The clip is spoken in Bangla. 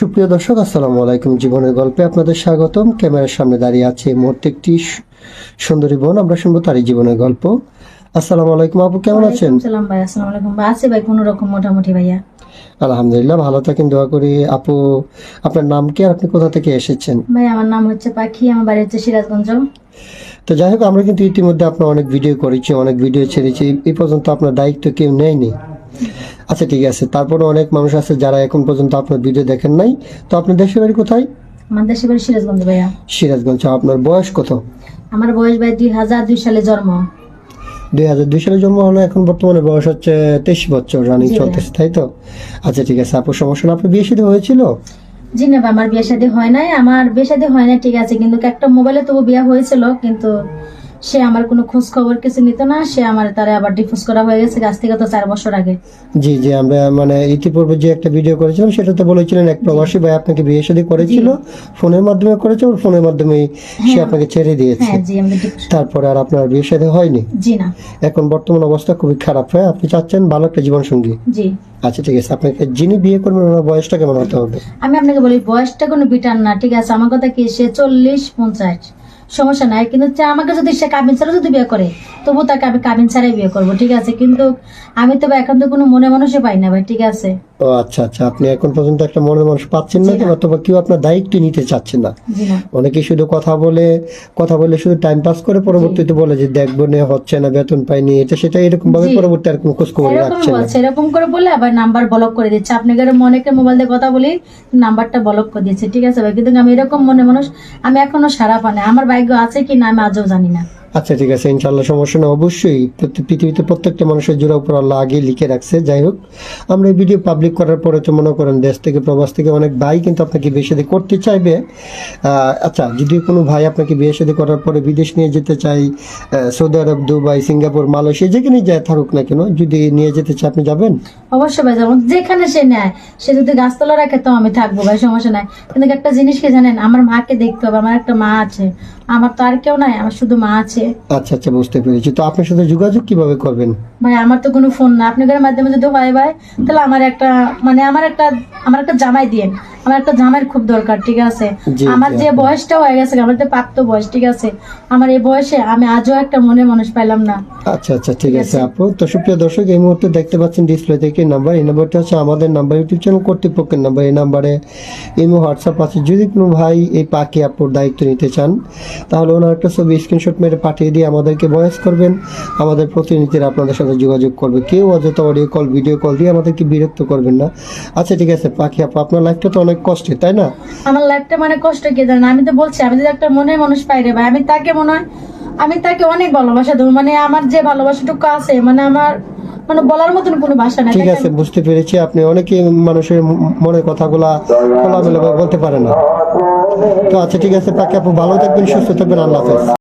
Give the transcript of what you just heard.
সুপ্রিয় দর্শক আসসালামু আলাইকুম। জীবনের গল্পে আপনাদের স্বাগতম। ক্যামেরার সামনে দাঁড়িয়ে আছে এই মুহূর্তে একটি সুন্দরী বোন। আমরা শুনব তারই জীবনের গল্প। আসসালামু আলাইকুম আপু কেমন আছেন? সালাম ভাই আসসালামু আলাইকুম ভাই। আছে ভাই কোনো রকম মোটামুটি ভাইয়া। আলহামদুলিল্লাহ ভালো থাকেন। দোয়া করি আপু আপনার নাম কি আর আপনি কোথা থেকে এসেছেন? ভাই আমার নাম হচ্ছে পাখি আমার বাড়ি হচ্ছে সিরাজগঞ্জ। তো যাই হোক আমরা কিন্তু ইতিমধ্যে আপনার অনেক ভিডিও করেছি অনেক ভিডিও ছেড়েছি। এই পর্যন্ত আপনার দায়িত্ব কেউ নেয়নি। আচ্ছা ঠিক আছে। তারপরে অনেক মানুষ আছে যারা এখন পর্যন্ত আপনার ভিডিও দেখেন নাই। তো আপনার দেশের বাড়ি কোথায়? আমার দেশে বাড়ি সিরাজগঞ্জ ভাইয়া। সিরাজগঞ্জ। আপনার বয়স কত? আমার বয়স ভাই দুই হাজার দুই সালে জন্ম। দুই হাজার দুই সালে জন্ম হলো এখন বর্তমানে বয়স হচ্ছে তেইশ বছর রানিং জি। চলতেছে তাই তো? আচ্ছা ঠিক আছে। সমস্যা না আপনার বিয়ে হয়েছিল? জি না আমার বিয়ে শাদী হয় নাই। আমার বিয়ে শাদী হয় নাই ঠিক আছে। কিন্তু একটা মোবাইলে তবু বিয়ে হয়েছিল কিন্তু সে আমার কোনো খোঁজ খবর কিছু নিত না সে আমার তারা আবার ডিফোর্স করা হয়ে গেছে আজ থেকে তো চার বছর আগে। জি জি আমরা মানে ইতিপূর্বে যে একটা ভিডিও করেছিলাম সেটাতে বলেছিলেন এক প্রবাসী ভাই আপনাকে বিয়ে শাদী করেছিল ফোনের মাধ্যমে করেছে ওর ফোনের মাধ্যমে সে আপনাকে ছেড়ে দিয়েছে। হ্যাঁ তারপরে আর আপনার বিয়ে শাদী হয়নি? জি না। এখন বর্তমান অবস্থা খুবই খারাপ। হয় আপনি চাচ্ছেন ভালো একটা জীবন সঙ্গী জি। আচ্ছা ঠিক আছে। আপনাকে যিনি বিয়ে করবেন ওনার বয়সটা কেমন হতে হবে? আমি আপনাকে বলি বয়সটা কোনো বিটার না ঠিক আছে? আমার কথা কি সে চল্লিশ পঞ্চাশ। সমস্যা নাই। কিন্তু আমাকে যদি সে কাবিন ছাড়া যদি বিয়ে করে তবু তাকে আমি কাবিন ছাড়াই বিয়ে করব, ঠিক আছে? কিন্তু আমি তো এখন তো কোনো মনে মানুষই পাই না ভাই, ঠিক আছে? ও আচ্ছা আচ্ছা। আপনি এখন পর্যন্ত একটা মনের মানুষ পাচ্ছেন না অথবা কেউ আপনার দায়িত্ব নিতে চাচ্ছেন না। অনেকে শুধু কথা বলে কথা বলে শুধু টাইম পাস করে পরবর্তীতে বলে যে দেখব নে হচ্ছে না বেতন পাইনি। এটা সেটা এরকম ভাবে পরবর্তী আর কোনো খোঁজ খবর এরকম রাখছে না। এরকম করে বলে আবার নাম্বার ব্লক করে দিচ্ছে। আপনি গেলে মনেকে মোবাইল দিয়ে কথা বলি নাম্বারটা ব্লক করে দিচ্ছে। ঠিক আছে ভাই? কিন্তু আমি এরকম মনে মানুষ আমি এখনও সারা পানে আমার ভাগ্য আছে কি না আমি আজও জানি না। আচ্ছা ঠিক আছে ইনশাল্লাহ সমস্যা না অবশ্যই পৃথিবীতে প্রত্যেকটা মানুষের জোড়া উপর আল্লাহ আগে লিখে রাখছে। যাই হোক, আমরা এই ভিডিও পাবলিক করার পরে তো মনে করেন দেশ থেকে, প্রবাস থেকে অনেক ভাই কিন্তু আপনাকে বিয়ে শাদী করতে চাইবে। আচ্ছা যদি কোনো ভাই আপনাকে বিয়ে শাদী করার পরে বিদেশ নিয়ে যেতে চাই Saudi Arab, Dubai, Singapore, Malaysia যেখানেই যায় থাকুক না কেন, যদি নিয়ে যেতে চাই আপনি যাবেন? অবশ্যই ভাই, যেমন যেখানে সে নেয়, সে যদি গাছতলা রাখে তো আমি থাকব ভাই, সমস্যা নাই। কিন্তু একটা জিনিস কি জানেন, আমার মাকে দেখতে হবে, আমার একটা মা আছে, আমার তো আর কেউ নাই, আমার শুধু মা আছে। আচ্ছা আচ্ছা বুঝতে পেরেছি। তো আপনার সাথে যোগাযোগ কীভাবে করবেন? ভাই আমার তো কোনো ফোন না। আপনাদের মাধ্যমে যদি হয় ভাই তাহলে আমার একটা মানে আমার একটা আমার একটা জামাই দিয়েন আমার একটা জামাইয়ের খুব দরকার ঠিক আছে? আমার যে বয়সটা হয়ে গেছে আমার তো প্রাপ্ত বয়স ঠিক আছে? আমার এই বয়সে আমি আজও একটা মনে মানুষ পাইলাম না। আচ্ছা আচ্ছা ঠিক আছে আপু। তো সুপ্রিয় দর্শক এই মুহূর্তে দেখতে পাচ্ছেন ডিসপ্লে থেকে নাম্বার এই নাম্বারটা হচ্ছে আমাদের নাম্বার ইউটিউব চ্যানেল কর্তৃপক্ষের নাম্বার এই নাম্বারে ইমো হোয়াটসঅ্যাপ আছে। যদি কোনো ভাই এই পাখি আপুর দায়িত্ব নিতে চান তাহলে ওনার একটা ছবি স্ক্রিনশট মেরে পাঠিয়ে দিয়ে আমাদেরকে বয়স করবেন। আমাদের প্রতিনিধিরা আপনাদের সাথে যোগাযোগ করবে। কেউ অযথা অডিও কল ভিডিও কল দিয়ে আমাদেরকে বিরক্ত করবেন না। আচ্ছা ঠিক আছে পাখি আপু আপনার লাইফটা তো অনেক কষ্টের তাই না? আমার লাইফটা মানে কষ্ট কি জানেন আমি তো বলছি আমি যদি একটা মনের মানুষ পাই রে ভাই আমি তাকে মনে হয় আমি তাকে অনেক ভালোবাসা দেবো। মানে আমার যে ভালোবাসাটুকু আছে মানে আমার মানে বলার মতন কোনো ভাষা নাই ঠিক আছে বুঝতে পেরেছি। আপনি অনেকে মানুষের ম- মনের কথাগুলা খোলামেলা বলতে পারে না। তো আচ্ছা ঠিক আছে পাখি আপু ভালো থাকবেন সুস্থ থাকবেন আল্লাহ হাফেজ।